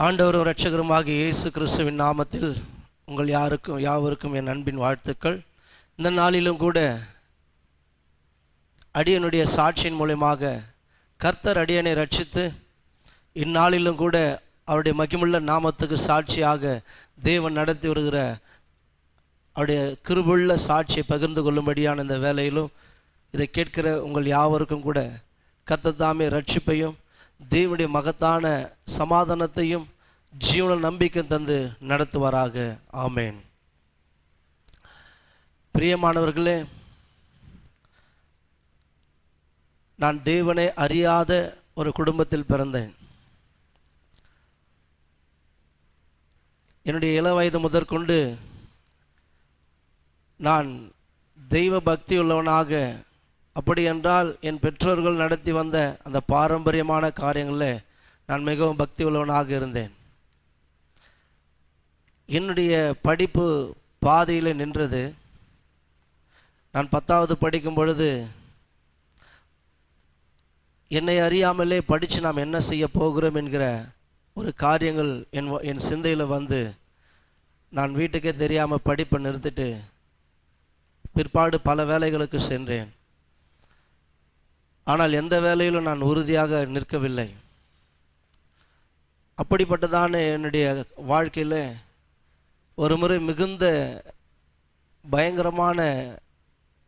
ஆண்டவரும் இரட்சகருமாகிய இயேசு கிறிஸ்துவின் நாமத்தில் உங்கள் யாருக்கும் யாவருக்கும் என் அன்பின் வாழ்த்துக்கள். இந்த நாளிலும் கூட அடியனுடைய சாட்சியின் மூலயமாக கர்த்தர் அடியனை ரட்சித்து இந்நாளிலும் கூட அவருடைய மகிமுள்ள நாமத்துக்கு சாட்சியாக தேவன் நடத்தி வருகிற அவருடைய கிருபுள்ள சாட்சியை பகிர்ந்து கொள்ளும்படியான இந்த வேலையிலும் இதை கேட்கிற உங்கள் யாவருக்கும் கூட கர்த்தர் தாமே ரட்சிப்பையும் தேவனுடைய மகத்தான சமாதானத்தையும் ஜீவன நம்பிக்கை தந்து நடத்துவாராக. ஆமேன். பிரியமானவர்களே நான் தேவனை அறியாத ஒரு குடும்பத்தில் பிறந்தேன். என்னுடைய இள வயது முதற்கொண்டு நான் தெய்வ பக்தி உள்ளவனாக அப்படி என்றால் என் பெற்றோர்கள் நடத்தி வந்த அந்த பாரம்பரியமான காரியங்களில் நான் மிகவும் பக்தி உள்ளவனாக இருந்தேன். என்னுடைய படிப்பு பாதியில் நின்றது. நான் பத்தாவது படிக்கும் பொழுது என்னை அறியாமலே படித்து நாம் என்ன செய்ய போகிறோம் என்கிற ஒரு காரியங்கள் என் வ- என் சிந்தையில் வந்து நான் வீட்டுக்கே தெரியாமல் படிப்பை நிறுத்திட்டு பிற்பாடு பல வேலைகளுக்கு சென்றேன். ஆனால் எந்த வேலையிலும் நான் உறுதியாக நிற்கவில்லை. அப்படிப்பட்டதான என்னுடைய வாழ்க்கையில் ஒரு முறை மிகுந்த பயங்கரமான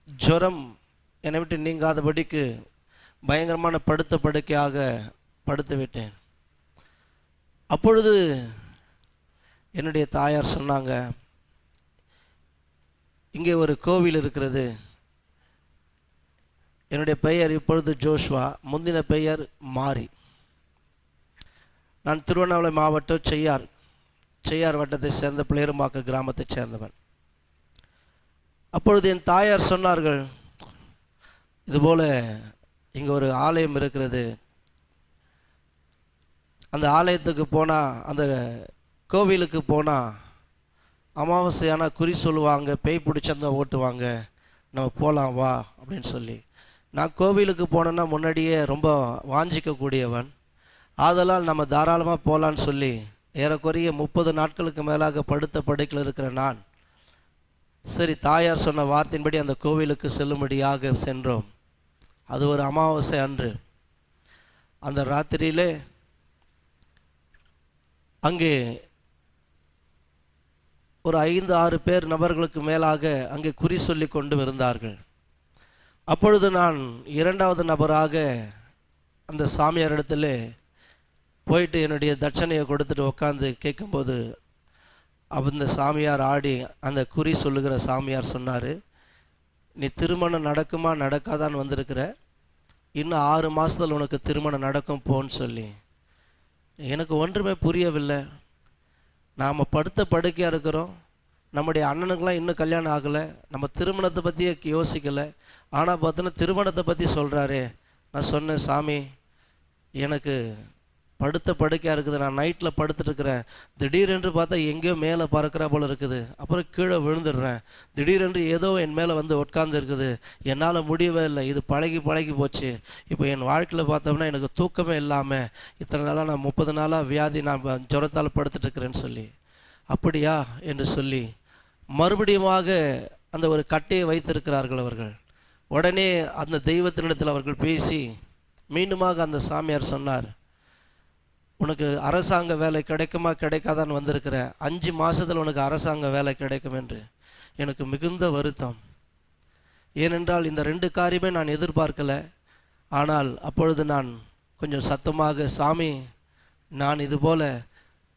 ஜுரம் என்னை விட்டு நீங்காதபடிக்கு பயங்கரமான படுத்த படுக்கையாக படுத்து விட்டேன் அப்பொழுது என்னுடைய தாயார் சொன்னாங்க இங்கே ஒரு கோவில் இருக்கிறது. என்னுடைய பெயர் இப்பொழுது ஜோஷ்வா முந்தின பெயர் மாரி. நான் திருவண்ணாமலை மாவட்டம் செய்யார். செய்யார் வட்டத்தை சேர்ந்த பிளேருமாக்க கிராமத்தைச் சேர்ந்தவன். அப்பொழுது என் தாயார் சொன்னார்கள் இதுபோல் இங்கே ஒரு ஆலயம் இருக்கிறது. அந்த ஆலயத்துக்கு போனால் அந்த கோவிலுக்கு போனால் அமாவாசையான குறி சொல்லுவாங்க பேய் பிடிச்சிருந்தா ஓட்டுவாங்க நம்ம போகலாம் வா அப்படின்னு சொல்லி. நான் கோவிலுக்கு போனேன்னா முன்னாடியே ரொம்ப வாஞ்சிக்கக்கூடியவன். ஆதலால் நம்ம தாராளமாக போகலான்னு சொல்லி ஏறக்குறைய முப்பது நாட்களுக்கு மேலாக படுத்த படுக்கையில் இருக்கிற நான் சரி தாயார் சொன்ன வார்த்தையின்படி அந்த கோவிலுக்கு செல்லும்படியாக சென்றோம். அது ஒரு அமாவாசை அன்று. அந்த ராத்திரியிலே அங்கே ஒரு ஐந்து ஆறு பேர் நபர்களுக்கு மேலாக அங்கே குறி சொல்லி கொண்டு இருந்தார்கள். அப்பொழுது நான் இரண்டாவது நபராக அந்த சாமியாரிடத்தில் போயிட்டு என்னுடைய தட்சணையை கொடுத்துட்டு உட்காந்து கேட்கும்போது அந்த சாமியார் ஆடி அந்த குறி சொல்லுகிற சாமியார் சொன்னார் நீ திருமணம் நடக்குமா நடக்காதான்னு வந்திருக்கிற. இன்னும் ஆறு மாதத்தில் உனக்கு திருமணம் நடக்கும் போன்னு சொல்லி. எனக்கு ஒன்றுமே புரியவில்லை. நாம் படுத்த படுக்கையாக இருக்கிறோம். நம்முடைய அண்ணனுக்கெலாம் இன்னும் கல்யாணம் ஆகலை. நம்ம திருமணத்தை பற்றியே யோசிக்கலை. ஆனால் பார்த்தோன்னா திருமணத்தை பற்றி சொல்கிறாரே நான் சொன்னேன் சாமி எனக்கு படுத்த படுக்கையாக இருக்குது. நான் நைட்டில் படுத்துட்ருக்கிறேன் திடீரென்று பார்த்தா எங்கேயோ மேலே பறக்கிற போல் இருக்குது. அப்புறம் கீழே விழுந்துடுறேன். திடீரென்று ஏதோ என் மேலே வந்து உட்கார்ந்து இருக்குது. என்னால் முடியவே இல்லை. இது பழகி பழகி போச்சு. இப்போ என் வாழ்க்கையில் பார்த்தோம்னா எனக்கு தூக்கமே இல்லாமல் இத்தனை நாளாக நான் முப்பது நாளாக வியாதி நான் ஜுரத்தால் படுத்துட்டு இருக்கிறேன்னு சொல்லி. அப்படியா? என்று சொல்லி மறுபடியுமாக அந்த ஒரு கட்டையை வைத்திருக்கிறார்கள் அவர்கள். உடனே அந்த தெய்வத்தினிடத்தில் அவர்கள் பேசி மீண்டுமாக அந்த சாமியார் சொன்னார் உனக்கு அரசாங்க வேலை கிடைக்குமா கிடைக்காதான்னு வந்திருக்கிற அஞ்சு மாதத்தில் உனக்கு அரசாங்க வேலை கிடைக்கும் என்று எனக்கு மிகுந்த வருத்தம். ஏனென்றால் இந்த ரெண்டு காரியமே நான் எதிர்பார்க்கலை. ஆனால் அப்பொழுது நான் கொஞ்சம் சத்தமாக சாமி நான் இதுபோல்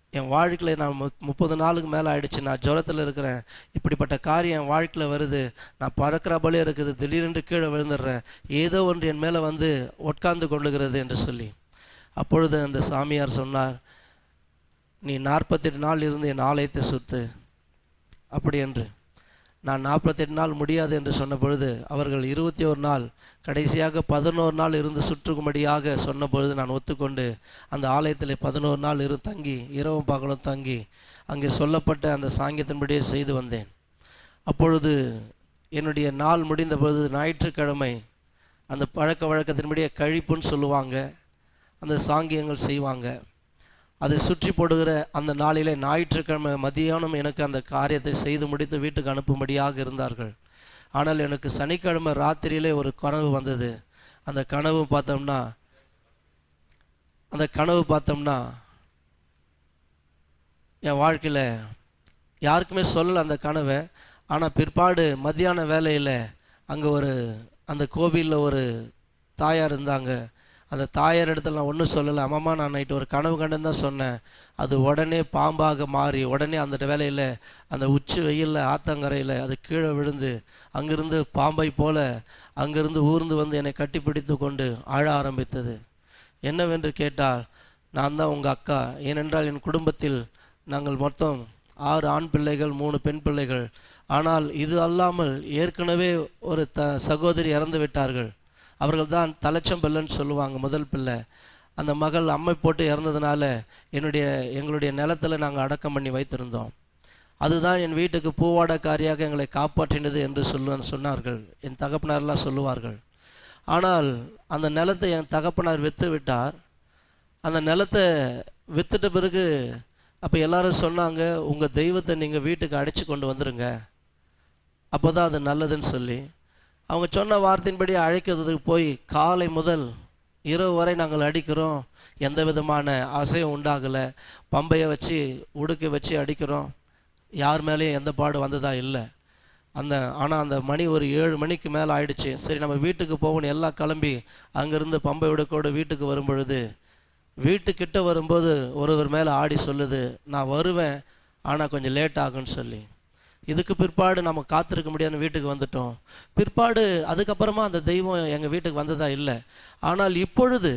என் வாழ்க்கையில் நான் மு- முப்பது நாளுக்கு மேலே ஆயிடுச்சு. நான் ஜுரத்தில் இருக்கிறேன். இப்படிப்பட்ட காரியம் என் வாழ்க்கையில் வருது. நான் பறக்கிறபோலே இருக்குது. திடீரென்று கீழே விழுந்துடுறேன். ஏதோ ஒன்று என் மேலே வந்து உட்கார்ந்து கொள்ளுகிறது என்று சொல்லி அப்பொழுது அந்த சாமியார் சொன்னார் நீ நாற்பத்தெட்டு நாள் இருந்து என் ஆலயத்தை சுத்து. அப்படி என்று. நான் நாற்பத்தெட்டு நாள் முடியாது என்று சொன்ன பொழுது அவர்கள் இருபத்தி ஒரு நாள் கடைசியாக பதினோரு நாள் இருந்து சுற்றுக்கும்படியாக சொன்ன பொழுது நான் ஒத்துக்கொண்டு அந்த ஆலயத்தில் பதினோரு நாள் இரு தங்கி இரவும் பகலும் தங்கி அங்கே சொல்லப்பட்ட அந்த சாங்கியத்தின்படியே செய்து வந்தேன். அப்பொழுது என்னுடைய நாள் முடிந்த பொழுது ஞாயிற்றுக்கிழமை அந்த பழக்க வழக்கத்தின்படியே கழிப்புன்னு சொல்லுவாங்க. அந்த சாங்கியங்கள் செய்வாங்க. அதை சுற்றி போடுகிற அந்த நாளிலே ஞாயிற்றுக்கிழமை மதியானம் எனக்கு அந்த காரியத்தை செய்து முடித்து வீட்டுக்கு அனுப்பும்படியாக இருந்தார்கள். ஆனால் எனக்கு சனிக்கிழமை ராத்திரியிலே ஒரு கனவு வந்தது. அந்த கனவு பார்த்தோம்னா அந்த கனவு பார்த்தோம்னா என் வாழ்க்கையில் யாருக்குமே சொல்லலை அந்த கனவை. ஆனால் பிற்பாடு மத்தியான வேலையில் அங்கே ஒரு அந்த கோவிலில் ஒரு தாயார் இருந்தாங்க. அந்த தாயார் இடத்துல நான் ஒன்றும் சொல்லலை. அம்மா நான் நைட்டு ஒரு கனவு கண்டுன்னு தான் சொன்னேன். அது உடனே பாம்பாக மாறி உடனே அந்த வேலையில் அந்த உச்சி வெயிலில் ஆத்தங்கரையில் அது கீழே விழுந்து அங்கிருந்து பாம்பை போல அங்கிருந்து ஊர்ந்து வந்து என்னை கட்டிப்பிடித்து கொண்டு ஆழ ஆரம்பித்தது. என்னவென்று கேட்டால் நான் தான் உங்கள் அக்கா. ஏனென்றால் என் குடும்பத்தில் நாங்கள் மொத்தம் ஆறு ஆண் பிள்ளைகள் மூணு பெண் பிள்ளைகள். ஆனால் இது அல்லாமல் ஏற்கனவே ஒரு த சகோதரி இறந்து விட்டார்கள். அவர்கள் தான் தலைச்சம்பல்லன்னு சொல்லுவாங்க முதல் பிள்ளை. அந்த மகள் அம்மை போட்டு இறந்ததுனால என்னுடைய எங்களுடைய நிலத்தில் நாங்கள் அடக்கம் பண்ணி வைத்திருந்தோம். அதுதான் என் வீட்டுக்கு பூவாடக்காரியாக எங்களை காப்பாற்றினது என்று சொல்ல சொன்னார்கள். என் தகப்பனார்லாம் சொல்லுவார்கள். ஆனால் அந்த நிலத்தை என் தகப்பனார் விற்று விட்டார். அந்த நிலத்தை விற்றுட்ட பிறகு அப்போ எல்லாரும் சொன்னாங்க உங்கள் தெய்வத்தை நீங்கள் வீட்டுக்கு அடைச்சி கொண்டு வந்துடுங்க அப்போ தான் அது நல்லதுன்னு சொல்லி. அவங்க சொன்ன வார்த்தையின்படி அழைக்கிறதுக்கு போய் காலை முதல் இரவு வரை நாங்கள் அடிக்கிறோம். எந்த விதமான அசையும் உண்டாகலை. பம்பையை வச்சு உடுக்க வச்சு அடிக்கிறோம். யார் மேலேயும் எந்த பாடு வந்ததா இல்லை. அந்த ஆனால் அந்த மணி ஒரு ஏழு மணிக்கு மேலே ஆயிடுச்சு. சரி நம்ம வீட்டுக்கு போகணும். எல்லாம் கிளம்பி அங்கேருந்து பம்பை உடுக்கோடு வீட்டுக்கு வரும்பொழுது வீட்டுக்கிட்ட வரும்போது ஒருவர் மேலே ஆடி சொல்லுது நான் வருவேன். ஆனால் கொஞ்சம் லேட் ஆகும்னு சொல்லி. இதுக்கு பிற்பாடு நம்ம காத்திருக்க முடியாதுன்னு வீட்டுக்கு வந்துட்டோம். பிற்பாடு அதுக்கப்புறமா அந்த தெய்வம் எங்கள் வீட்டுக்கு வந்ததா இல்லை. ஆனால் இப்பொழுது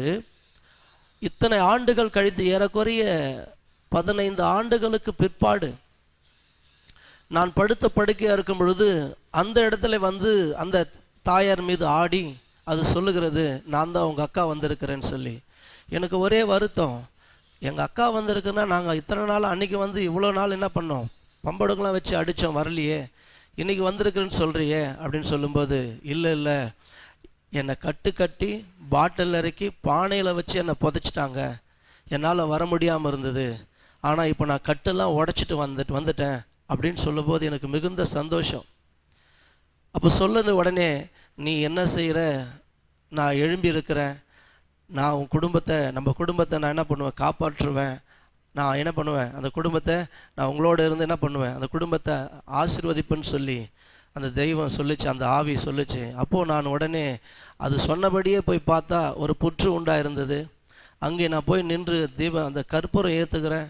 இத்தனை ஆண்டுகள் கழித்து ஏறக்குறைய பதினைந்து ஆண்டுகளுக்கு பிற்பாடு நான் படுத்த படுக்கையாக இருக்கும் பொழுது அந்த இடத்துல வந்து அந்த தாயார் மீது ஆடி அது சொல்லுகிறது நான் தான் உங்கள் அக்கா வந்திருக்கிறேன்னு சொல்லி. எனக்கு ஒரே வருத்தம். எங்கள் அக்கா வந்திருக்குன்னா நாங்கள் இத்தனை நாள் அன்னைக்கு வந்து இவ்வளோ நாள் என்ன பண்ணோம்? பம்படுக்கெலாம் வச்சு அடித்தோம் வரலையே. இன்னைக்கு வந்திருக்குறேன்னு சொல்கிறியே அப்படின்னு சொல்லும்போது இல்லை இல்லை. என்னை கட்டு கட்டி பாட்டில் இறக்கி பானையில் வச்சு என்னை புதைச்சிட்டாங்க. என்னால் வர முடியாமல் இருந்தது. ஆனால் இப்போ நான் கட்டெல்லாம் உடச்சிட்டு வந்துட்டு வந்துட்டேன் அப்படின்னு சொல்லும்போது எனக்கு மிகுந்த சந்தோஷம். அப்போ சொல்லுது உடனே நீ என்ன செய்கிற நான் எழும்பி இருக்கிறேன். நான் உன் குடும்பத்தை நம்ம குடும்பத்தை நான் என்ன பண்ணுவேன்? காப்பாற்றுவேன். நான் என்ன பண்ணுவேன்? அந்த குடும்பத்தை நான் உங்களோட இருந்து என்ன பண்ணுவேன்? அந்த குடும்பத்தை ஆசிர்வதிப்புன்னு சொல்லி அந்த தெய்வம் சொல்லிச்சு அந்த ஆவி சொல்லிச்சு. அப்போது நான் உடனே அது சொன்னபடியே போய் பார்த்தா ஒரு புற்று உண்டாக இருந்தது அங்கே நான் போய் நின்று தீபம் அந்த கற்பூரம் ஏற்றுக்கிறேன்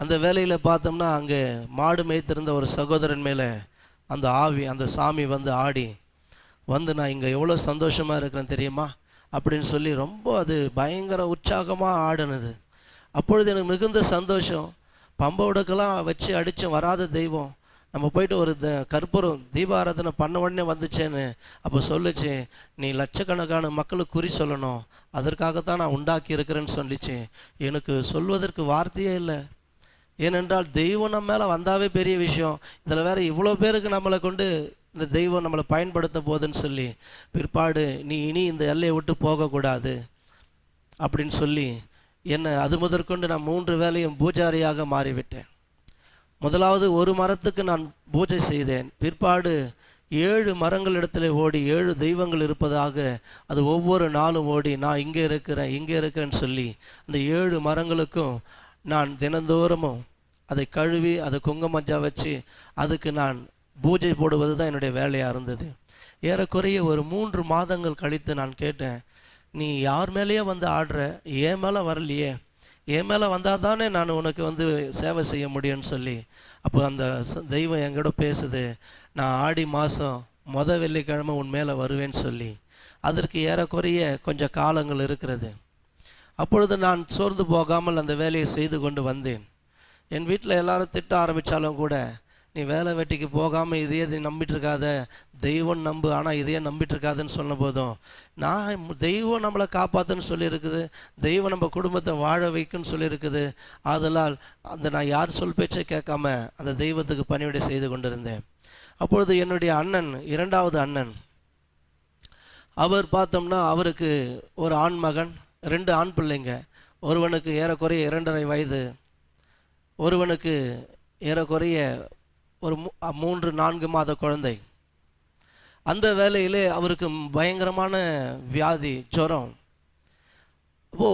அந்த வேலையில் பார்த்தோம்னா அங்கே மாடு மேய்த்திருந்த ஒரு சகோதரன் மேலே அந்த ஆவி அந்த சாமி வந்து ஆடி வந்து நான் இங்கே எவ்வளோ சந்தோஷமாக இருக்கிறேன் தெரியுமா? அப்படின்னு சொல்லி ரொம்ப அது பயங்கர உற்சாகமாக ஆடினது. அப்பொழுது எனக்கு மிகுந்த சந்தோஷம். பம்பை உடக்கெல்லாம் வச்சு அடித்தோம் வராத தெய்வம். நம்ம போயிட்டு ஒரு த கற்பூரம் தீபாராதனை பண்ண உடனே வந்துச்சேன்னு. அப்போ சொல்லிச்சு நீ லட்சக்கணக்கான மக்களுக்கு குறி சொல்லணும். அதற்காகத்தான் நான் உண்டாக்கி இருக்கிறேன்னு சொல்லிச்சு. எனக்கு சொல்வதற்கு வார்த்தையே இல்லை. ஏனென்றால் தெய்வம் நம்ம மேலே வந்தாவே பெரிய விஷயம். இதில் வேற இவ்வளோ பேருக்கு நம்மளை கொண்டு இந்த தெய்வம் நம்மளை பயன்படுத்த போகுதுன்னு சொல்லி பிற்பாடு நீ இனி இந்த எல்லையை விட்டு போகக்கூடாது. அப்படின்னு சொல்லி என்னை அது முதற்கொண்டு நான் மூன்று வேலையும் பூஜாரியாக மாறிவிட்டேன். முதலாவது ஒரு மரத்துக்கு நான் பூஜை செய்தேன். பிற்பாடு ஏழு மரங்கள் இடத்துல ஓடி ஏழு தெய்வங்கள் இருப்பதாக அது ஒவ்வொரு நாளும் ஓடி நான் இங்கே இருக்கிறேன் இங்கே இருக்கிறேன்னு சொல்லி அந்த ஏழு மரங்களுக்கும் நான் தினந்தோறமும் அதை கழுவி அதை குங்குமஞ்சா வச்சு அதுக்கு நான் பூஜை போடுவது தான் என்னுடைய வேலையாக இருந்தது. ஏறக்குறைய ஒரு மூன்று மாதங்கள் கழித்து நான் கேட்டேன் நீ யார் மேலேயே வந்து ஆடுற என் மேலே வரலையே. என் மேலே வந்தால் தானே நான் உனக்கு வந்து சேவை செய்ய முடியும்னு சொல்லி. அப்போ அந்த தெய்வம் என்கிட்ட பேசுது நான் ஆடி மாதம் மொதல் வெள்ளிக்கிழமை உன் மேலே வருவேன்னு சொல்லி. அதற்கு ஏறக்குறைய கொஞ்சம் காலங்கள் இருக்கிறது. அப்பொழுது நான் சோர்ந்து போகாமல் அந்த வேலையை செய்து கொண்டு வந்தேன். என் வீட்டில் எல்லாரும் திட்ட ஆரம்பித்தாலும் கூட நீ வேலை வெட்டிக்கு போகாமல் இதையே நீ நம்பிட்டு இருக்காத தெய்வம் நம்பு ஆனால் இதையே நம்பிட்டு இருக்காதுன்னு சொன்ன போதும் நான் தெய்வம் நம்மளை காப்பாற்றுன்னு சொல்லியிருக்குது தெய்வம் நம்ம குடும்பத்தை வாழ வைக்குன்னு சொல்லியிருக்குது. ஆதலால் அந்த நான் யார் சொல் பேச்சை கேட்காம அந்த தெய்வத்துக்கு பணிவிடை செய்து கொண்டிருந்தேன். அப்பொழுது என்னுடைய அண்ணன் இரண்டாவது அண்ணன் அவர் பார்த்தோம்னா அவருக்கு ஒரு ஆண் மகன் ரெண்டு ஆண் பிள்ளைங்க. ஒருவனுக்கு ஏறக்குறைய இரண்டரை வயது ஒருவனுக்கு ஏறக்குறைய ஒரு மூன்று நான்கு மாத குழந்தை. அந்த வேலையிலே அவருக்கு பயங்கரமான வியாதி ஜுரம். ஓ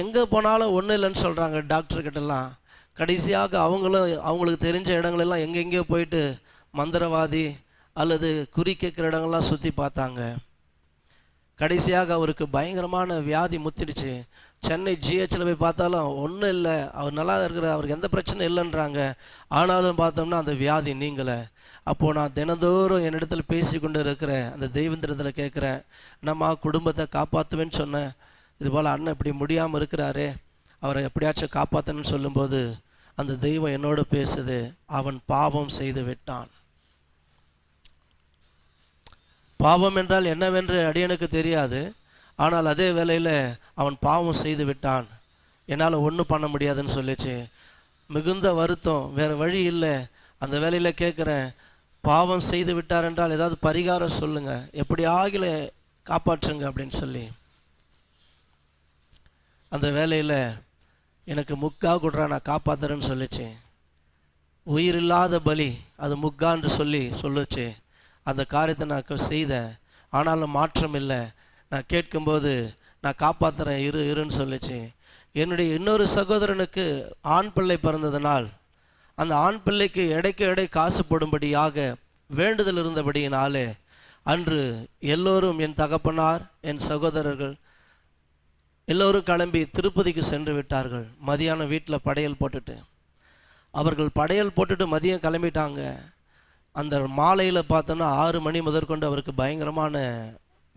எங்கே போனாலும் ஒன்றும் இல்லைன்னு சொல்கிறாங்க டாக்டர்கிட்டலாம். கடைசியாக அவங்களும் அவங்களுக்கு தெரிஞ்ச இடங்களெல்லாம் எங்கெங்கேயோ போயிட்டு மந்திரவாதி அல்லது குறி கேட்குற இடங்கள்லாம் சுற்றி பார்த்தாங்க. கடைசியாக அவருக்கு பயங்கரமான வியாதி முத்திடுச்சு. சென்னை ஜிஹெச்சில் போய் பார்த்தாலும் ஒன்றும் இல்லை. அவர் நல்லா இருக்கிற அவருக்கு எந்த பிரச்சனையும் இல்லைன்றாங்க. ஆனாலும் பார்த்தோம்னா அந்த வியாதி நீங்களை அப்போது நான் தினந்தோறும் என்னிடத்தில் பேசி கொண்டு இருக்கிற அந்த தெய்வந்திரத்தில் கேட்குறேன். நம்ம குடும்பத்தை காப்பாற்றுவேன்னு சொன்னேன். இது போல் அண்ணன் இப்படி முடியாமல் இருக்கிறாரே. அவரை எப்படியாச்சும் காப்பாற்றணும்னு சொல்லும்போது அந்த தெய்வம் என்னோடு பேசுது. அவன் பாவம் செய்து விட்டான். பாவம் என்றால் என்னவென்று அடியனுக்கு தெரியாது. ஆனால் அதே வேளையில் அவன் பாவம் செய்து விட்டான். என்னால் ஒன்றும் பண்ண முடியாதுன்னு சொல்லிச்சு. மிகுந்த வருத்தம் வேறு வழி இல்லை. அந்த வேலையில் கேட்குறேன் பாவம் செய்து விட்டார் என்றால் ஏதாவது பரிகாரம் சொல்லுங்கள் எப்படி ஆகில காப்பாற்றுங்க அப்படின்னு சொல்லி. அந்த வேலையில் எனக்கு முக்கா கொடுறா நான் காப்பாத்துறேன்னு சொல்லிச்சு. உயிர் இல்லாத பலி அது முக்கான்னு சொல்லி சொல்லுச்சு. அந்த காரியத்தை நான் செய்த செய்தேன். ஆனாலும் மாற்றம் இல்லை. நான் கேட்கும்போது நான் காப்பாற்றுறேன் இரு இருன்னு சொல்லிச்சு. என்னுடைய இன்னொரு சகோதரனுக்கு ஆண் பிள்ளை பிறந்ததனால் அந்த ஆண் பிள்ளைக்கு எடைக்கு எடை காசு போடும்படியாக வேண்டுதல் இருந்தபடியினாலே அன்று எல்லோரும் என் தகப்பனார் என் சகோதரர்கள் எல்லோரும் கிளம்பி திருப்பதிக்கு சென்று விட்டார்கள். மதியானம் வீட்டில் படையல் போட்டுட்டு. அவர்கள் படையல் போட்டுட்டு மதியம் கிளம்பிட்டாங்க. அந்த மாலையில் பார்த்தோன்னா ஆறு மணி முதற்கொண்டு அவருக்கு பயங்கரமான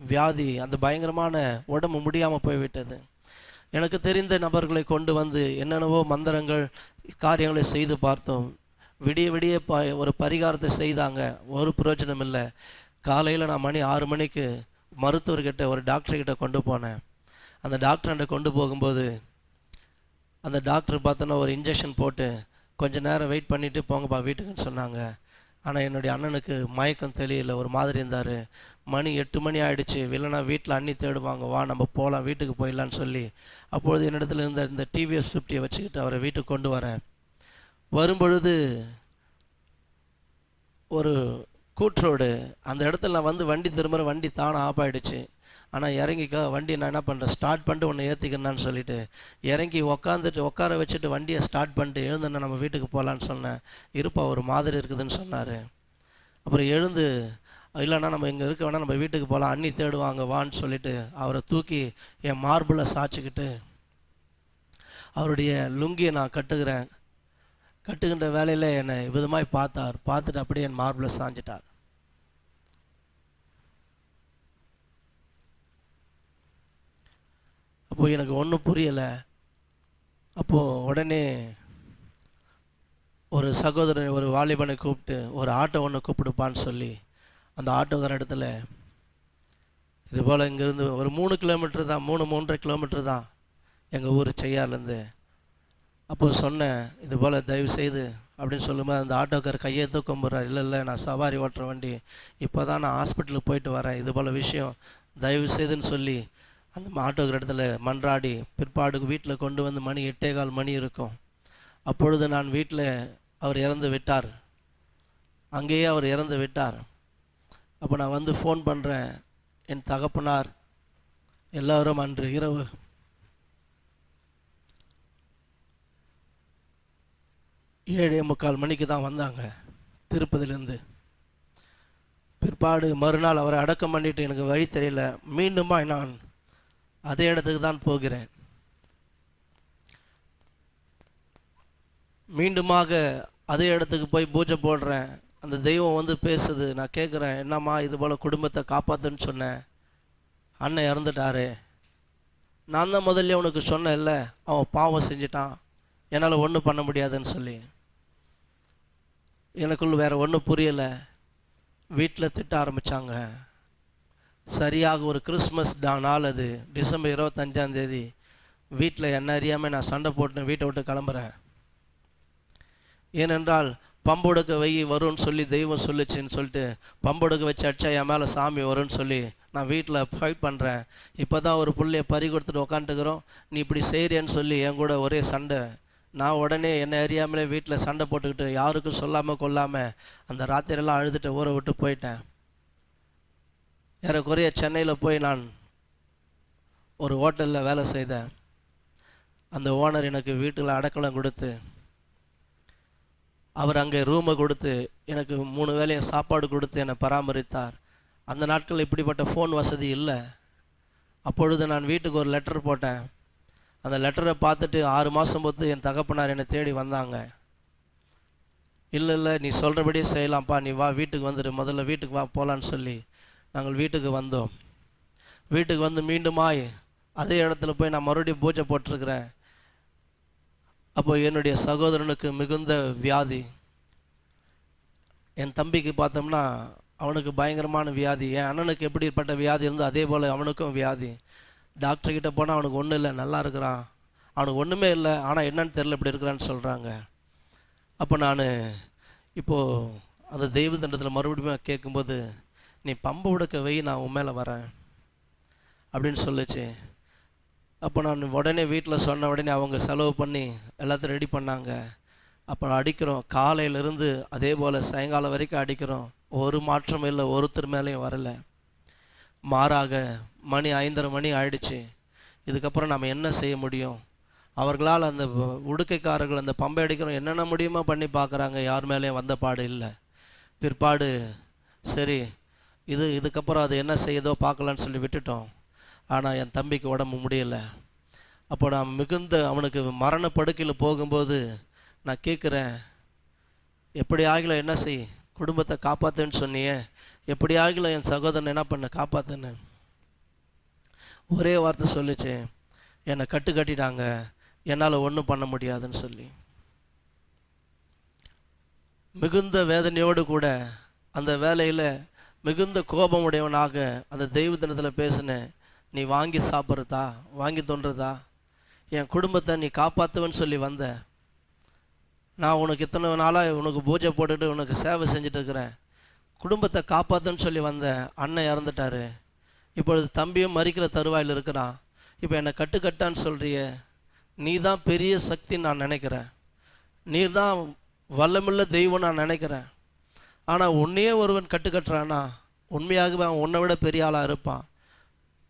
வியாதி அந்த பயங்கரமான உடம்பு முடியாமல் போய்விட்டது. எனக்கு தெரிந்த நபர்களை கொண்டு வந்து என்னென்னவோ மந்திரங்கள் காரியங்களை செய்து பார்த்தோம். விடிய விடிய ப ஒரு பரிகாரத்தை செய்தாங்க. ஒரு பிரயோஜனம் இல்லை. காலையில் நான் மணி ஆறு மணிக்கு மருத்துவர்கிட்ட ஒரு டாக்டர்கிட்ட கொண்டு போனேன். அந்த டாக்டர்கிட்ட கொண்டு போகும்போது அந்த டாக்டர் பார்த்தோன்னா ஒரு இன்ஜெக்ஷன் போட்டு கொஞ்சம் நேரம் வெயிட் பண்ணிவிட்டு போங்கப்பா வீட்டுக்குன்னு சொன்னாங்க. ஆனால் என்னுடைய அண்ணனுக்கு மயக்கம் தெளியல. ஒரு மாதிரி இருந்தார். மணி எட்டு மணி ஆகிடுச்சு இல்லைனா வீட்டில் அண்ணி தேடுவாங்க. வா நம்ம போகலாம் வீட்டுக்கு போயிடலான்னு சொல்லி. அப்பொழுது என்னிடத்துல இருந்த இந்த டிவிஎஸ் ஃபிஃப்டியை வச்சுக்கிட்டு அவரை வீட்டுக்கு கொண்டு வரேன் வரும்பொழுது ஒரு கூட்ரோடு அந்த இடத்துல நான் வந்து வண்டி திரும்புகிற வண்டி தானே ஆஃப் ஆகிடுச்சு ஆனால் இறங்கிக்கா வண்டி நான் என்ன பண்ணுறேன் ஸ்டார்ட் பண்ணிட்டு உன்னை ஏற்றிக்கிறேன்னு சொல்லிட்டு இறங்கி உக்காந்துட்டு உட்கார வச்சுட்டு வண்டியை ஸ்டார்ட் பண்ணிட்டு எழுந்துன்னு நம்ம வீட்டுக்கு போகலான்னு சொன்னேன். இருப்பா ஒரு மாதிரி இருக்குதுன்னு சொன்னார். அப்புறம் எழுந்து இல்லைன்னா நம்ம இங்கே இருக்க வேணாம் நம்ம வீட்டுக்கு போகலாம் அண்ணி தேடுவாங்க வான்னு சொல்லிட்டு அவரை தூக்கி என் மார்பிளை சாய்ச்சிக்கிட்டு அவருடைய லுங்கியை நான் கட்டுகிறேன். கட்டுகின்ற வேலையில் என்னை விதமாய் பார்த்தார். பார்த்துட்டு அப்படியே என் மார்பிளை சாஞ்சிட்டார். அப்போது எனக்கு ஒன்றும் புரியலை. அப்போது உடனே ஒரு சகோதரன் ஒரு வாலிபனை கூப்பிட்டு ஒரு ஆட்டோ ஒன்று கூப்பிடுப்பான்னு சொல்லி அந்த ஆட்டோக்கார இடத்துல இது போல் இங்கேருந்து ஒரு மூணு கிலோமீட்டர் தான் மூணு மூன்றரை கிலோமீட்டர் தான் எங்கள் ஊர் செய்யார்லேருந்து. அப்போது சொன்னேன் இது போல் தயவு செய்து அப்படின்னு சொல்லும்போது அந்த ஆட்டோக்கார் கையை தூக்கம்புறார் இல்லை இல்லை நான் சவாரி ஓட்டுற வண்டி இப்போ தான் நான் ஹாஸ்பிட்டலுக்கு போயிட்டு வரேன். இது போல் விஷயம் தயவு செய்துன்னு சொல்லி அந்த ஆட்டோக்கார இடத்துல மன்றாடி பிற்பாடு வீட்டில் கொண்டு வந்து மணி எட்டே கால் மணி இருக்கும். அப்பொழுது நான் வீட்டில் அவர் இறந்து விட்டார். அங்கேயே அவர் இறந்து விட்டார். அப்போ நான் வந்து ஃபோன் பண்ணுறேன் என் தகப்பனார் எல்லோரும் அன்று இரவு ஏழே முக்கால் மணிக்கு தான் வந்தாங்க திருப்பதிலேருந்து. பிற்பாடு மறுநாள் அவரை அடக்கம் பண்ணிட்டு எனக்கு வழி தெரியல. மீண்டுமா நான் அதே இடத்துக்கு தான் போகிறேன். மீண்டுமாக அதே இடத்துக்கு போய் பூஜை போடுறேன். அந்த தெய்வம் வந்து பேசுது நான் கேட்குறேன் என்னம்மா இது போல் குடும்பத்தை காப்பாத்துன்னு சொன்னேன் அண்ணன் இறந்துட்டாரு. நான் தான் முதல்ல உனக்கு சொன்னேன்ல அவன் பாவம் செஞ்சிட்டான். என்னால் ஒன்றும் பண்ண முடியாதுன்னு சொல்லி. எனக்குள் வேறு ஒன்றும் புரியலை. வீட்டில் திட்ட ஆரம்பித்தாங்க சரியாக ஒரு கிறிஸ்மஸ் நாள் அது. டிசம்பர் இருபத்தஞ்சாம் தேதி. வீட்டில் என்ன அறியாமல் நான் சண்டை போட்டு வீட்டை விட்டு கிளம்புறேன். ஏனென்றால் பம்புடுக்க வை வரும்னு சொல்லி தெய்வம் சொல்லுச்சுன்னு சொல்லிட்டு பம்புடுக்க வச்சு அடிச்சா என் மேலே சாமி வரும்னு சொல்லி நான் வீட்டில் ஃபைட் பண்ணுறேன் இப்போ தான் ஒரு பிள்ளைய பறி கொடுத்துட்டு உக்காந்துக்கிறோம் நீ இப்படி செய்கிறேன்னு சொல்லி என் கூட ஒரே சண்டை. நான் உடனே என்னை அறியாமலே வீட்டில் சண்டை போட்டுக்கிட்டு யாருக்கும் சொல்லாமல் கொல்லாமல் அந்த ராத்திரியெல்லாம் அழுதுட்டு ஊரை விட்டு போயிட்டேன். ஏறக்குறைய சென்னையில் போய் நான் ஒரு ஹோட்டலில் வேலை செய்தேன். அந்த ஓனர் எனக்கு வீட்டில் அடக்கலம் கொடுத்து அவர் அங்கே ரூமை கொடுத்து எனக்கு மூணு வேளையும் சாப்பாடு கொடுத்து என்னை பராமரித்தார். அந்த நாட்களில் இப்படிப்பட்ட ஃபோன் வசதி இல்லை. அப்பொழுது நான் வீட்டுக்கு ஒரு லெட்டர் போட்டேன். அந்த லெட்டரை பார்த்துட்டு ஆறு மாதம் பொறுத்து என் தகப்பனார் என்னை தேடி வந்தாங்க. இல்லை இல்லை நீ சொல்கிறபடியே செய்யலாம்ப்பா. நீ வா வீட்டுக்கு வந்துடு முதல்ல வீட்டுக்கு வா போகலான்னு சொல்லி நாங்கள் வீட்டுக்கு வந்தோம். வீட்டுக்கு வந்து மீண்டுமாய் அதே இடத்துல போய் நான் மறுபடியும் பூஜை போட்டிருக்கிறேன். அப்போ என்னுடைய சகோதரனுக்கு மிகுந்த வியாதி. என் தம்பிக்கு பார்த்தோம்னா அவனுக்கு பயங்கரமான வியாதி. என் அண்ணனுக்கு எப்படிப்பட்ட வியாதி இருந்தோ அதே போல் அவனுக்கும் வியாதி. டாக்டர்கிட்ட போனால் அவனுக்கு ஒன்றும் இல்லை நல்லா இருக்கிறான். அவனுக்கு ஒன்றுமே இல்லை ஆனால் என்னன்னு தெரில இப்படி இருக்கிறான்னு சொல்கிறாங்க அப்போ நான் இப்போது அந்த தெய்வ தண்டத்தில் மறுபடியும் கேட்கும்போது நீ பம்பு உடுக்க வை நான் உன் மேலே வரேன். அப்படின்னு சொல்லுச்சு. அப்போ நான் உடனே வீட்டில் சொன்ன உடனே அவங்க செலவு பண்ணி எல்லாத்தையும் ரெடி பண்ணாங்க. அப்போ அடிக்கிறோம். காலையிலேருந்து அதே போல் சாயங்காலம் வரைக்கும் அடிக்கிறோம். ஒரு மாற்றம் இல்லை ஒருத்தர் மேலேயும் வரலை. மாறாக மணி ஐந்தரை மணி ஆயிடுச்சு. இதுக்கப்புறம் நம்ம என்ன செய்ய முடியும்? அவர்களால் அந்த உடுக்கைக்காரர்கள் அந்த பம்பை அடிக்கிறோம். என்னென்ன முடியுமோ பண்ணி பார்க்குறாங்க. யார் மேலேயும் வந்த பாடு இல்லை. பிற்பாடு சரி இது இதுக்கப்புறம் அது என்ன செய்யுதோ பார்க்கலான்னு சொல்லி விட்டுட்டோம். ஆனால் என் தம்பிக்கு உடம்பு முடியலை. அப்போ நான் மிகுந்த அவனுக்கு மரண படுக்கையில் போகும்போது நான் கேட்குறேன் எப்படி ஆகல என்ன செய்? குடும்பத்தை காப்பாற்றுன்னு சொன்னியே. எப்படி ஆகல என் சகோதரன் என்ன பண்ண காப்பாத்துன்னு? ஒரே வார்த்தை சொல்லிச்சு. என்னை கட்டு கட்டிட்டாங்க. என்னால் ஒன்றும் பண்ண முடியாதுன்னு சொல்லி. மிகுந்த வேதனையோடு கூட அந்த வேலையில் மிகுந்த கோபமுடையவனாக அந்த தெய்வ தினத்தில் பேசினேன் நீ வாங்கி சாப்பிட்றதா? வாங்கி தோன்றதா என் குடும்பத்தை நீ காப்பாற்றுவேன்னு சொல்லி வந்த. நான் உனக்கு இத்தனை நாளாக உனக்கு பூஜை போட்டுட்டு உனக்கு சேவை செஞ்சுட்டு இருக்கிறேன் குடும்பத்தை காப்பாற்றுன்னு சொல்லி வந்த அண்ணன் இறந்துட்டாரு. இப்பொழுது தம்பியும் மறிக்கிற தருவாயில் இருக்கிறான். இப்போ என்னை கட்டுக்கட்டான்னு சொல்கிறிய நீ தான் பெரிய சக்தின்னு நான் நினைக்கிறேன். நீ தான் வல்லமுள்ள தெய்வம் நான் நினைக்கிறேன். ஆனால் உன்னையே ஒருவன் கட்டுக்கட்டுறானா உண்மையாகவே அவன் உன்னை விட பெரிய ஆளாக இருப்பான்.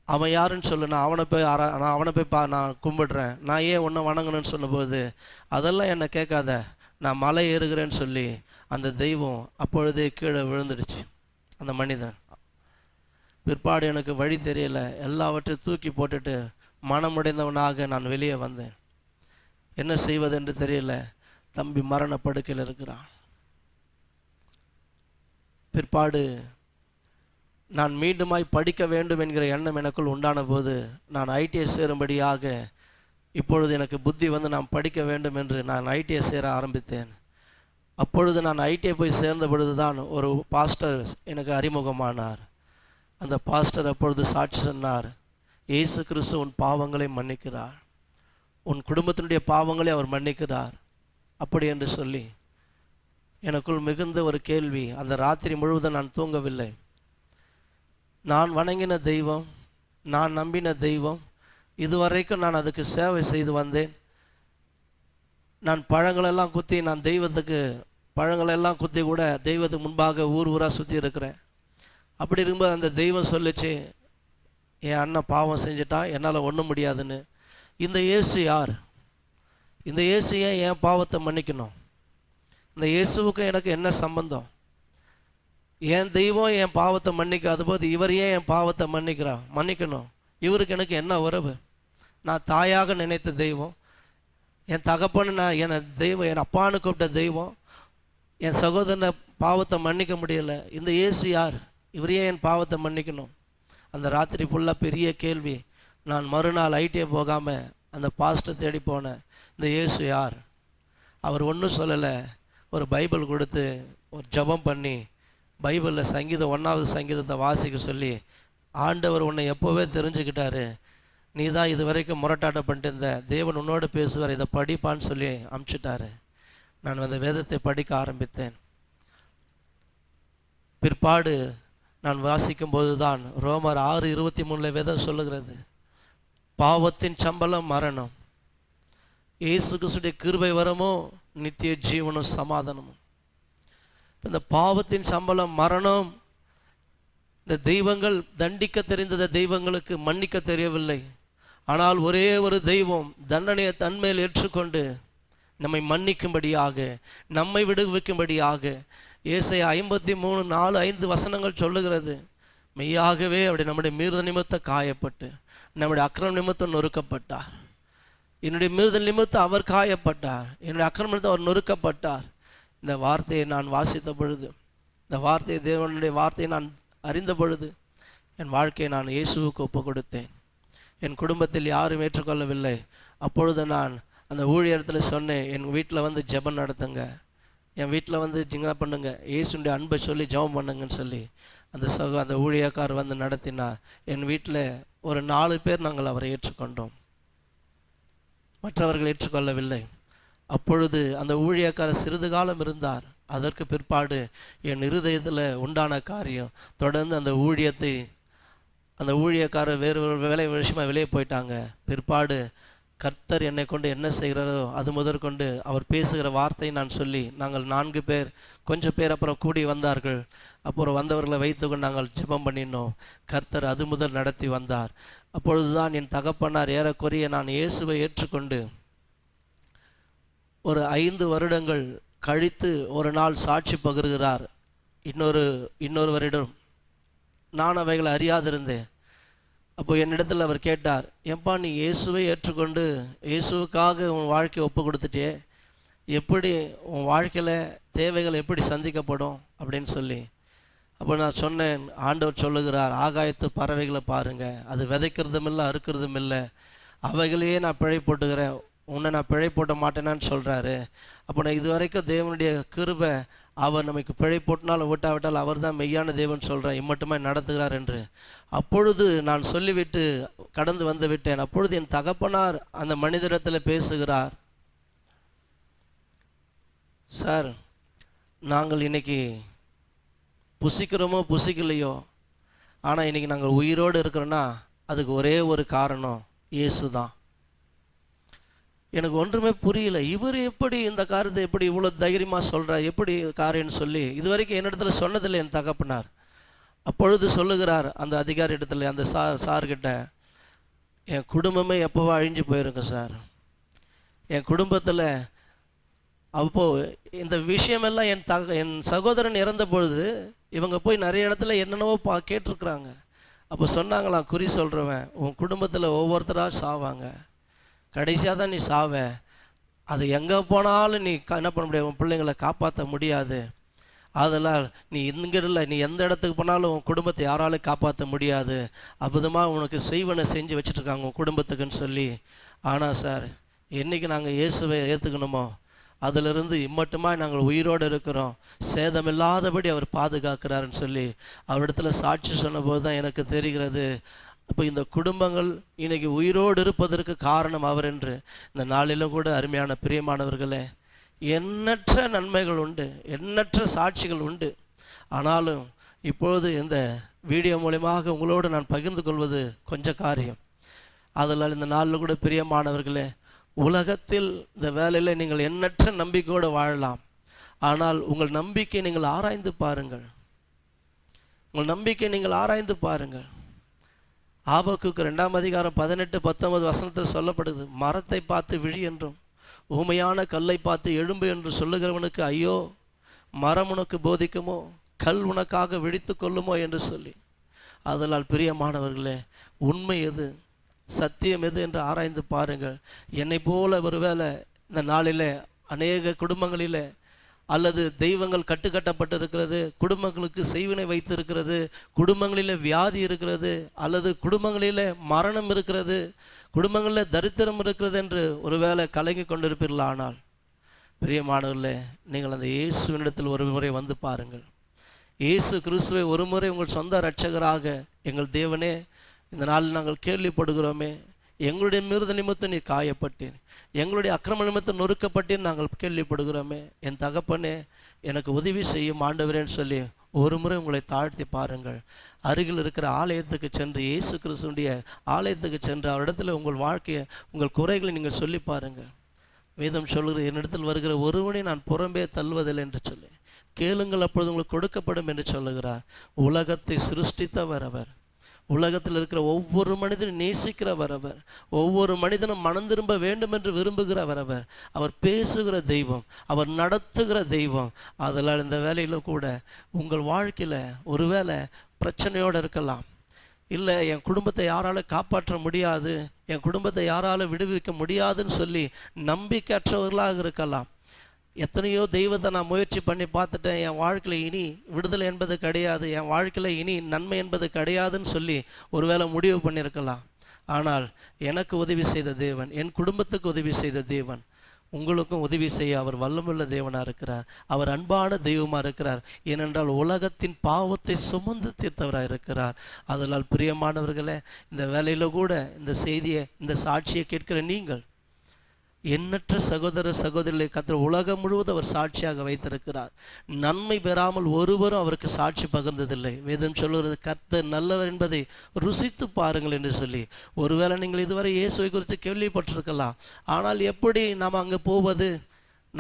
அவன் யாருன்னு சொல்லு நான் அவனை போய் ஆரா நான் அவனை போய் பா நான் கும்பிடுறேன். நான் ஏன் உன்னை வணங்கணும்னு சொல்லும்போது அதெல்லாம் என்னை கேட்காத. நான் மலை ஏறுகிறேன்னு சொல்லி அந்த தெய்வம் அப்பொழுதே கீழே விழுந்துடுச்சு. அந்த மனிதன். பிற்பாடு எனக்கு வழி தெரியல. எல்லாவற்றையும் தூக்கி போட்டுட்டு மனமுடைந்தவனாக நான் வெளியே வந்தேன். என்ன செய்வதென்று தெரியல. தம்பி மரணப்படுக்கையில் இருக்கிறான். பிற்பாடு நான் மீண்டுமாய் படிக்க வேண்டும் என்கிற எண்ணம் எனக்குள் உண்டான போது நான் ஐடிஐ சேரும்படியாக இப்பொழுது எனக்கு புத்தி வந்து நான் படிக்க வேண்டும் என்று நான் ஐடிஐ சேர ஆரம்பித்தேன். அப்பொழுது நான் ஐடிஐ போய் சேர்ந்த பொழுது தான் ஒரு பாஸ்டர் எனக்கு அறிமுகமானார். அந்த பாஸ்டர் அப்பொழுது சாட்சி சொன்னார் இயேசு கிறிஸ்து உன் பாவங்களை மன்னிக்கிறார். உன் குடும்பத்தினுடைய பாவங்களை அவர் மன்னிக்கிறார். அப்படி என்று சொல்லி எனக்குள் மிகுந்த ஒரு கேள்வி. அந்த ராத்திரி முழுவதும் நான் தூங்கவில்லை. நான் வணங்கின தெய்வம் நான் நம்பின தெய்வம் இதுவரைக்கும் நான் அதுக்கு சேவை செய்து வந்தேன். நான் பழங்களெல்லாம் குத்தி நான் தெய்வத்துக்கு பழங்களெல்லாம் குத்தி கூட தெய்வத்துக்கு முன்பாக ஊர் ஊராக சுற்றி இருக்கிறேன். அப்படி இருக்கும்போது அந்த தெய்வம் சொல்லிச்சு என் அண்ணன் பாவம் செஞ்சுட்டான் என்னால் ஒன்றும் முடியாதுன்னு. இந்த இயேசு யார்? இந்த இயேசு ஏன் என் பாவத்தை மன்னிக்கணும்? இந்த இயேசுவுக்கும் எனக்கு என்ன சம்பந்தம்? என் தெய்வம் என் பாவத்தை மன்னிக்காத போது இவர் ஏன் என் பாவத்தை மன்னிக்கிறா? மன்னிக்கணும். இவருக்கு எனக்கு என்ன உறவு? நான் தாயாக நினைத்த தெய்வம். என் தகப்பன்னு நான் என்னை தெய்வம் என் அப்பான்னு கூப்பிட்ட தெய்வம். என் சகோதரனை பாவத்தை மன்னிக்க முடியல. இந்த இயேசு யார்? இவரையே என் பாவத்தை மன்னிக்கணும்? அந்த ராத்திரி ஃபுல்லாக பெரிய கேள்வி. நான் மறுநாள் ஐடியை போகாமல் அந்த பாஸ்ட்டை தேடி போனேன் இந்த இயேசு யார்? அவர் ஒன்றும் சொல்லலை. ஒரு பைபிள் கொடுத்து ஒரு ஜெபம் பண்ணி பைபிளில் சங்கீதம் ஒன்றாவது சங்கீதத்தை வாசிக்க சொல்லி ஆண்டவர் உன்னை எப்போவே தெரிஞ்சுக்கிட்டாரு. நீ தான் இது வரைக்கும் முரட்டாட்டம் பண்ணிட்டு இருந்த தேவன் உன்னோடு பேசுவார் இதை படிப்பான்னு சொல்லி அமுச்சிட்டாரு. நான் அந்த வேதத்தை படிக்க ஆரம்பித்தேன். பிற்பாடு நான் வாசிக்கும் போதுதான் ரோமர் ஆறு இருபத்தி மூணுல வேதம் சொல்லுகிறது. பாவத்தின் சம்பளம் மரணம். இயேசு கிறிஸ்துடைய கிருபை வரமோ நித்திய ஜீவனும் சமாதானமும். இந்த பாவத்தின் சம்பளம் மரணம் இந்த தெய்வங்கள் தண்டிக்க தெரிந்த தெய்வங்களுக்கு மன்னிக்க தெரியவில்லை. ஆனால் ஒரே ஒரு தெய்வம் தண்டனையை தன்மையில் ஏற்றுக்கொண்டு நம்மை மன்னிக்கும்படியாக நம்மை விடுவிக்கும்படியாக இயேசை ஐம்பத்தி மூணு நாலு ஐந்து வசனங்கள் சொல்லுகிறது. மெய்யாகவே அப்படி நம்முடைய மீறுத நிமித்த காயப்பட்டு நம்முடைய அக்கிரம நிமித்தம் நொறுக்கப்பட்டார். என்னுடைய மிருதல் நிமித்தம் அவர் காயப்பட்டார். என்னுடைய அக்கிரமத்தை அவர் நொறுக்கப்பட்டார். இந்த வார்த்தையை நான் வாசித்த பொழுது இந்த வார்த்தையை தேவனுடைய வார்த்தையை நான் அறிந்த பொழுது என் வாழ்க்கையை நான் இயேசுவுக்கு ஒப்பு கொடுத்தேன் என் குடும்பத்தில் யாரும் ஏற்றுக்கொள்ளவில்லை. அப்பொழுது நான் அந்த ஊழியத்தில் சொன்னேன் என் வீட்டில் வந்து ஜெபம் நடத்துங்க. என் வீட்டில் வந்து ஜிங்கா பண்ணுங்க. இயேசுடைய அன்பை சொல்லி ஜெபம் பண்ணுங்கன்னு சொல்லி அந்த சக அந்த ஊழியக்கார் வந்து நடத்தினார். என் வீட்டில் ஒரு நாலு பேர் நாங்கள் அவரை ஏற்றுக்கொண்டோம். மற்றவர்கள் ஏற்றுக்கொள்ளவில்லை. அப்பொழுது அந்த ஊழியக்காரர் சிறிது காலம் இருந்தார். அதற்கு பிற்பாடு என் இருதயத்தில் உண்டான காரியம் தொடர்ந்து அந்த ஊழியத்தை அந்த ஊழியக்காரர் வேறு ஒரு வேலை விஷயமா வெளியே போயிட்டாங்க. பிற்பாடு கர்த்தர் என்னை கொண்டு என்ன செய்கிறாரோ அது முதற்கொண்டு அவர் பேசுகிற வார்த்தை நான் சொல்லி நாங்கள் நான்கு பேர் கொஞ்சம் பேர் அப்புறம் கூடி வந்தார்கள். அப்புறம் வந்தவர்களை வைத்துக்கொண்டு நாங்கள் ஜெபம் பண்ணினோம். கர்த்தர் அது முதல் நடத்தி வந்தார். அப்பொழுதுதான் என் தகப்பனார் ஏறக்குறைய நான் இயேசுவை ஏற்றுக்கொண்டு ஒரு ஐந்து வருடங்கள் கழித்து ஒரு நாள் சாட்சி பகிர்கிறார். இன்னொரு இன்னொருவரிடம் நான் அவைகளை அறியாதிருந்தேன். அப்போ என்னிடத்தில் அவர் கேட்டார் ஏன்பா நீ இயேசுவை ஏற்றுக்கொண்டு இயேசுவுக்காக உன் வாழ்க்கையை ஒப்பு கொடுத்துட்டே எப்படி உன் வாழ்க்கையில் தேவைகள் எப்படி சந்திக்கப்படும்? அப்படின்னு சொல்லி. அப்போ நான் சொன்னேன் ஆண்டவர் சொல்லுகிறார் ஆகாயத்து பறவைகளை பாருங்கள் அது விதைக்கிறதும் இல்லை அறுக்கிறதும் இல்லை அவைகளையே நான் பிழை போட்டுக்கிறேன் உன்னை நான் பிழை போட்ட மாட்டேனான்னு சொல்கிறாரு அப்போ நான் இது வரைக்கும் தேவனுடைய கிருபை அவர் நமக்கு பிழை போட்டினாலும் விட்டாவிட்டால் அவர் தான் மெய்யான தேவன் சொல்கிறார் இம்மட்டுமே நடத்துகிறார் என்று. அப்பொழுது நான் சொல்லிவிட்டு கடந்து வந்து விட்டேன். அப்பொழுது என் தகப்பனார் அந்த மனிதரிடத்தில் பேசுகிறார். சார் நாங்கள் இன்னைக்கு புசிக்கிறோமோ புசிக்கலையோ? ஆனால் இன்றைக்கி நாங்கள் உயிரோடு இருக்கிறோன்னா அதுக்கு ஒரே ஒரு காரணம் இயேசு தான் எனக்கு ஒன்றுமே புரியல. இவர் எப்படி இந்த காரியத்தை எப்படி இவ்வளோ தைரியமாக சொல்கிறார் எப்படி காரியம்னு சொல்லி இது வரைக்கும் என்னிடத்துல சொன்னதில்லை என் தகப்பனார். அப்பொழுது சொல்லுகிறார் அந்த அதிகாரி இடத்துல அந்த சார் சார்கிட்ட என் குடும்பமே எப்போவோ அழிஞ்சு போயிருங்க சார். என் குடும்பத்தில் அப்போது இந்த விஷயமெல்லாம் என் தக என் சகோதரன் இறந்த பொழுது இவங்க போய் நிறைய இடத்துல என்னென்னவோ பா கேட்டிருக்குறாங்க. அப்போ சொன்னாங்களாம் குறி சொல்கிறவன் உன் குடும்பத்தில் ஒவ்வொருத்தராக சாவாங்க. கடைசியாக தான் நீ சாவ அது எங்கே போனாலும் நீ என்ன பண்ண முடியாது உன் பிள்ளைங்களை காப்பாற்ற முடியாது. அதெல்லாம் நீ இங்கிடல இல்லை. நீ எந்த இடத்துக்கு போனாலும் உன் குடும்பத்தை யாராலும் காப்பாற்ற முடியாது. அபுதமாக உனக்கு செய்வனை செஞ்சு வச்சுட்ருக்காங்க உன் குடும்பத்துக்குன்னு சொல்லி. ஆனால் சார் என்னைக்கு நாங்கள் இயேசுவை ஏற்றுக்கணுமோ அதிலிருந்து இம்மட்டுமா நாங்கள் உயிரோடு இருக்கிறோம். சேதமில்லாதபடி அவர் பாதுகாக்கிறாருன்னு சொல்லி. அவரிடத்துல சாட்சி சொன்னபோது தான் எனக்கு தெரிகிறது. அப்போ இந்த குடும்பங்கள் இன்னைக்கு உயிரோடு இருப்பதற்கு காரணம் அவர் என்று இந்த நாளிலும் கூட அருமையான பிரியமானவர்களே எண்ணற்ற நன்மைகள் உண்டு எண்ணற்ற சாட்சிகள் உண்டு. ஆனாலும் இப்பொழுது இந்த வீடியோ மூலியமாக உங்களோடு நான் பகிர்ந்து கொள்வது கொஞ்ச காரியம். அதனால் இந்த நாளில் கூட பிரியமானவர்களே உலகத்தில் இந்த வேலையில் நீங்கள் எண்ணற்ற நம்பிக்கையோடு வாழலாம். ஆனால் உங்கள் நம்பிக்கை நீங்கள் ஆராய்ந்து பாருங்கள். உங்கள் நம்பிக்கை நீங்கள் ஆராய்ந்து பாருங்கள். ஆபக்குக்கு ரெண்டாம் அதிகாரம் பதினெட்டு பத்தொன்பது வசனத்தில் சொல்லப்படுது மரத்தை பார்த்து விழி என்றும் ஊமையான கல்லை பார்த்து எழும்பு என்று சொல்லுகிறவனுக்கு ஐயோ மரம் உனக்கு போதிக்குமோ? கல் உனக்காக விழித்து கொள்ளுமோ? என்று சொல்லி. அதனால் பிரியமானவர்களே உண்மை எது? சத்தியம் எது என்று ஆராய்ந்து பாருங்கள். என்னை போல ஒருவேளை இந்த நாளில் அநேக குடும்பங்களிலே அல்லது தெய்வங்கள் கட்டுக்கட்டப்பட்டிருக்கிறது குடும்பங்களுக்கு செய்வினை வைத்திருக்கிறது குடும்பங்களில் வியாதி இருக்கிறது அல்லது குடும்பங்களில் மரணம் இருக்கிறது குடும்பங்களில் தரித்திரம் இருக்கிறது என்று ஒருவேளை கலங்கி கொண்டிருப்பீர்கள் ஆனால் பிரியமானவர்களே நீங்கள் அந்த இயேசுவினிடத்தில் ஒரு முறை வந்து பாருங்கள். இயேசு கிறிஸ்துவை ஒரு முறை உங்கள் சொந்த இரட்சகராக எங்கள் தேவனே இந்த நாளில் நாங்கள் கேள்விப்படுகிறோமே எங்களுடைய மிருத நிமித்தம் நீ காயப்பட்டீர். எங்களுடைய அக்கிரம நிமித்தம் நொறுக்கப்பட்டீர் நாங்கள் கேள்விப்படுகிறோமே. என் தகப்பனே எனக்கு உதவி செய்யும் ஆண்டவரேன்னு சொல்லி ஒரு முறை உங்களை தாழ்த்தி பாருங்கள். அருகில் இருக்கிற ஆலயத்துக்கு சென்று இயேசு கிறிஸ்துடைய ஆலயத்துக்கு சென்று அவரிடத்துல உங்கள் வாழ்க்கையை உங்கள் குறைகளை நீங்கள் சொல்லி பாருங்கள். வேதம் சொல்கிற என்னிடத்தில் வருகிற ஒருவனை நான் புறம்பே தள்ளுவதில்லை என்று சொல்லி கேளுங்கள் அப்பொழுது உங்களுக்கு கொடுக்கப்படும் என்று சொல்லுகிறார். உலகத்தை சிருஷ்டித்தவர் அவர். உலகத்தில் இருக்கிற ஒவ்வொரு மனிதனும் நேசிக்கிறவர் அவர். ஒவ்வொரு மனிதனும் மனம் திரும்ப வேண்டும் என்று விரும்புகிறவர் அவர். அவர் பேசுகிற தெய்வம் அவர் நடத்துகிற தெய்வம். அதனால் இந்த வேலையில் கூட உங்கள் வாழ்க்கையில் ஒருவேளை பிரச்சனையோடு இருக்கலாம். இல்லை என் குடும்பத்தை யாரால காப்பாற்ற முடியாது என் குடும்பத்தை யாரால விடுவிக்க முடியாதுன்னு சொல்லி நம்பிக்கையற்றவர்களாக இருக்கலாம். எத்தனையோ தெய்வத்தை நான் முயற்சி பண்ணி பார்த்துட்டேன். என் வாழ்க்கையில் இனி விடுதலை என்பது கிடையாது. என் வாழ்க்கையில் இனி நன்மை என்பது கிடையாதுன்னு சொல்லி ஒருவேளை முடிவு பண்ணியிருக்கலாம். ஆனால் எனக்கு உதவி செய்த தேவன் என் குடும்பத்துக்கு உதவி செய்த தேவன் உங்களுக்கும் உதவி செய்ய அவர் வல்லமுள்ள தேவனாக இருக்கிறார். அவர் அன்பான தெய்வமாக இருக்கிறார். ஏனென்றால் உலகத்தின் பாவத்தை சுமந்து தீர்த்தவராக இருக்கிறார். அதனால் பிரியமானவர்களே இந்த வேலையில் கூட இந்த செய்தியை இந்த சாட்சியை கேட்கிற நீங்கள் எண்ணற்ற சகோதர சகோதரிகளை கத்திர உலகம் முழுவதும் அவர் சாட்சியாக வைத்திருக்கிறார். நன்மை பெறாமல் ஒருவரும் அவருக்கு சாட்சி பகிர்ந்ததில்லை. வேதம் சொல்லுகிறது கர்த்தர் நல்லவர் என்பதை ருசித்து பாருங்கள் என்று சொல்லி. ஒருவேளை நீங்கள் இதுவரை இயேசுவை குறித்து கேள்விப்பட்டிருக்கலாம். ஆனால் எப்படி நாம் அங்கே போவது?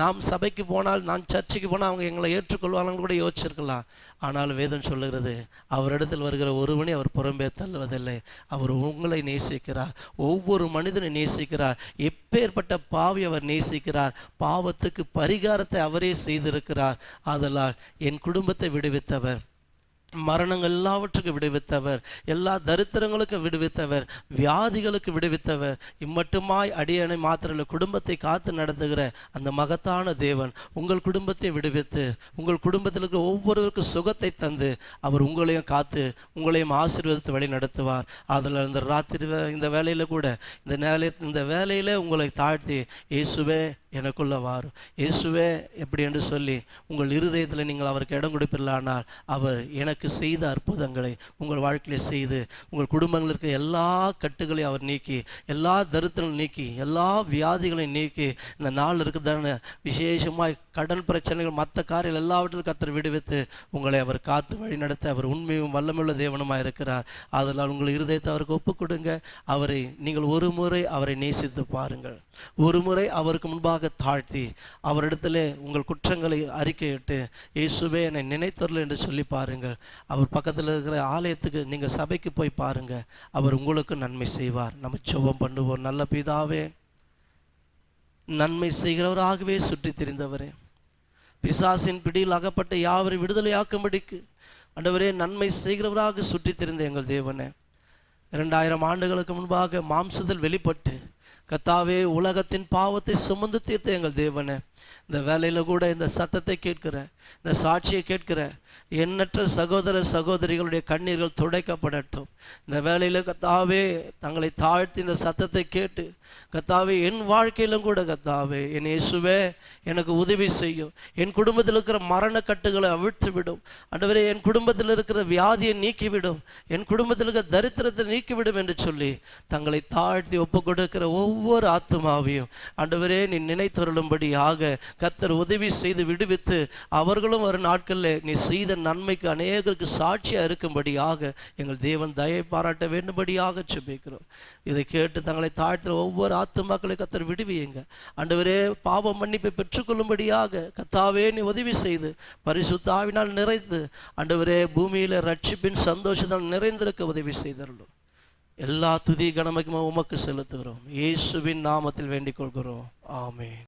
நாம் சபைக்கு போனால் நான் சர்ச்சுக்கு போனால் அவங்க எங்களை ஏற்றுக்கொள்வாங்கன்னு கூட யோசிச்சிருக்கலாம். ஆனால் வேதம் சொல்லுகிறது அவரிடத்தில் வருகிற ஒருவனை அவர் புறம்பே தள்ளுவதில்லை. அவர் உங்களை நேசிக்கிறார். ஒவ்வொரு மனிதனை நேசிக்கிறார். எப்பேற்பட்ட பாவி அவர் நேசிக்கிறார். பாவத்துக்கு பரிகாரத்தை அவரே செய்திருக்கிறார். ஆதலால் என் குடும்பத்தை விடுவித்தவர். மரணங்கள் எல்லாவற்றுக்கும் விடுவித்தவர். எல்லா தரித்திரங்களுக்கும் விடுவித்தவர். வியாதிகளுக்கு விடுவித்தவர். இம்மட்டுமாய் அடியனை மாத்திரல குடும்பத்தை காத்து நடத்துகிற அந்த மகத்தான தேவன் உங்கள் குடும்பத்தை விடுவித்து உங்கள் குடும்பத்தில் இருக்கிற ஒவ்வொருவருக்கும் சுகத்தை தந்து அவர் உங்களையும் காத்து உங்களையும் ஆசீர்வதித்து வழி நடத்துவார். அதில் இந்த ராத்திரி இந்த வேலையில் கூட இந்த வேலை இந்த வேலையில் உங்களை தாழ்த்தி இயேசுவே எனக்குள்ள வாரும் இயேசுவே எப்படி? என்று சொல்லி உங்கள் இருதயத்தில் நீங்கள் அவருக்கு இடம் கொடுப்பீர்களானால் அவர் எனக்கு செய்த அற்புதங்களை உங்கள் வாழ்க்கையில் செய்து உங்கள் குடும்பங்களில் இருக்க எல்லா கட்டுகளையும் அவர் நீக்கி எல்லா தரித்திரம் நீக்கி எல்லா வியாதிகளையும் நீக்கி இந்த நாள் இருக்குதான விசேஷமாக கடன் பிரச்சனைகள் மற்ற காரியங்கள் எல்லாவற்றிலும் கத்தர் விடுவித்து உங்களை அவர் காத்து வழி நடத்த அவர் உண்மையும் வல்லமுள்ள தேவனமாக இருக்கிறார். அதனால் உங்கள் இருதயத்தை அவருக்கு ஒப்புக் கொடுங்க அவரை நீங்கள் ஒரு முறை அவரை நேசித்து பாருங்கள். ஒரு முறை அவருக்கு முன்பாக தாழ்த்தி அவரிடத்திலே உங்கள் குற்றங்களை அறிக்கையிட்டு இயேசுவே என்னை நினைத்தரல என்று சொல்லி பாருங்கள். அவர் பக்கத்தில் இருக்கிற ஆலயத்துக்கு நீங்கள் சபைக்கு போய் பாருங்கள் அவர் உங்களுக்கு நன்மை செய்வார். நம்ம சுபம் பண்ணுவோம். நல்ல பிதாவே நன்மை செய்கிறவராகவே சுற்றி திரிந்தவரே. பிசாசின் பிடியில் அகப்பட்ட யாவரை விடுதலையாக்கும்படிக்கு ஆண்டவரே நன்மை செய்கிறவராக சுற்றி திரிந்த எங்கள் தேவனே. இரண்டாயிரம் ஆண்டுகளுக்கு முன்பாக மாம்சத்தில் வெளிப்பட்டு கத்தாவே உலகத்தின் பாவத்தை சுமந்து தீர்த்த எங்கள் தேவனே. இந்த வேலையில் கூட இந்த சத்தத்தை கேட்கிற இந்த சாட்சியை கேட்கிற எண்ணற்ற சகோதர சகோதரிகளுடைய கண்ணீர்கள் துடைக்கப்படட்டும். இந்த வேலையில் கத்தாவே தங்களை தாழ்த்தி இந்த சத்தத்தை கேட்டு கத்தாவே என் வாழ்க்கையிலும் கூட கத்தாவே என் இயேசுவே எனக்கு உதவி செய்யும். என் குடும்பத்தில் இருக்கிற மரண கட்டுகளை அவிழ்த்து விடும் ஆண்டவரே என் குடும்பத்தில் இருக்கிற வியாதியை நீக்கிவிடும். என் குடும்பத்தில் இருக்கிற தரித்திரத்தை நீக்கிவிடும் என்று சொல்லி தங்களை தாழ்த்தி ஒப்பு கொடுக்கிற ஒவ்வொரு ஆத்துமாவையும் ஆண்டவரே நீ நினைத்தருளும்படியாக கத்தர் உதவி செய்து விடுவித்து அவர்களும் ஒரு நாட்களில் நீ செய்த நன்மைக்கு அநேகருக்கு சாட்சியாக இருக்கும்படியாக எங்கள் தேவன் தயை பாராட்ட வேண்டும்படியாக சுபிக்கிறோம் இதை கேட்டு தங்களை தாழ்த்துற ஒவ்வொரு ஆத்துமாக்களை கத்தர் விடுவியுங்க. அண்டவரே பாவ மன்னிப்பை பெற்றுக்கொள்ளும்படியாக கத்தாவே நீ உதவி செய்து பரிசுத்தாவினால் நிறைந்து அண்டவரே பூமியில் ரட்சிப்பின் சந்தோஷத்தால் நிறைந்திருக்க உதவி செய்தரலும் எல்லா துதி கணமைக்கும் உமக்கு செலுத்துகிறோம். இயேசுவின் நாமத்தில் வேண்டிக் கொள்கிறோம். ஆமேன்.